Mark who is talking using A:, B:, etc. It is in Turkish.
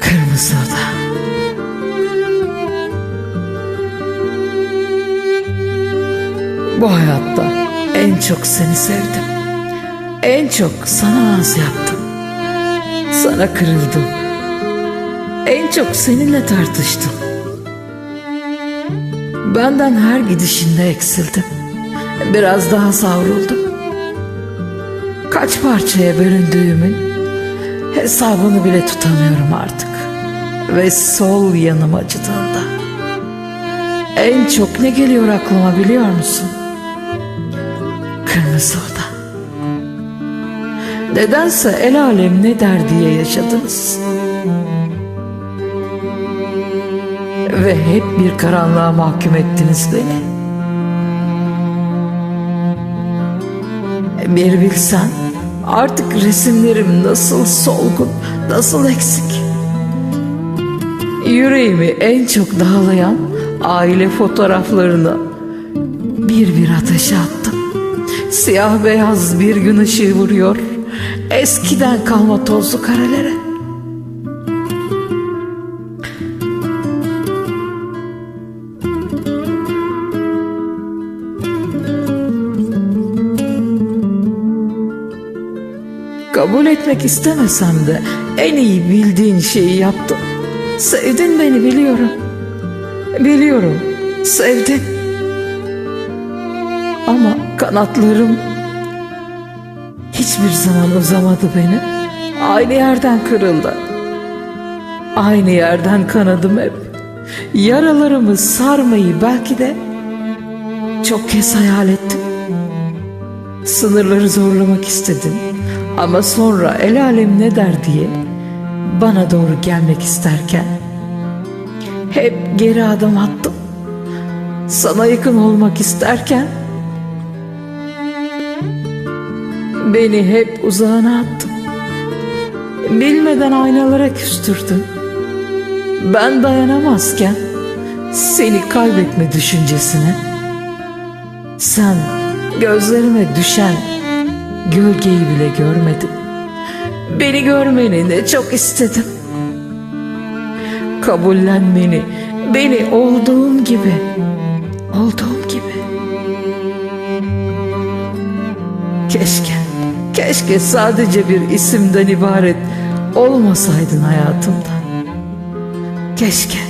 A: Kırmızı. Bu hayatta en çok seni sevdim. En çok sana naz yaptım. Sana kırıldım. En çok seninle tartıştım. Benden her gidişinde eksildim. Biraz daha savruldum. Kaç parçaya bölündüğümün hesabını bile tutamıyorum artık. Ve sol yanım acıdığında. En çok ne geliyor aklıma biliyor musun? Kırmızı oda. Nedense el alem ne der diye yaşadınız. Ve hep bir karanlığa mahkum ettiniz beni. Bir bilsen artık resimlerim nasıl solgun, nasıl eksik. Yüreğimi en çok dağlayan aile fotoğraflarını bir bir ateşe attım. Siyah beyaz bir gün ışığı vuruyor. Eskiden kalma tozlu karelere. Kabul etmek istemesem de en iyi bildiğin şeyi yaptım. Sevdin beni biliyorum. Biliyorum. Sevdin. Ama kanatlarım hiçbir zaman uzamadı beni. Aynı yerden kırıldı. Aynı yerden kanadım hep. Yaralarımı sarmayı belki de çok kez hayal ettim. Sınırları zorlamak istedim. Ama sonra el alem ne der diye bana doğru gelmek isterken hep geri adım attım. Sana yakın olmak isterken beni hep uzağına attın. Bilmeden aynalara küstürdün. Ben dayanamazken seni kaybetme düşüncesine sen gözlerime düşen gölgeyi bile görmedin. Beni görmeni ne çok istedim. Kabullenmeni, beni olduğum gibi, olduğum gibi. Keşke, keşke sadece bir isimden ibaret olmasaydın hayatımda. Keşke.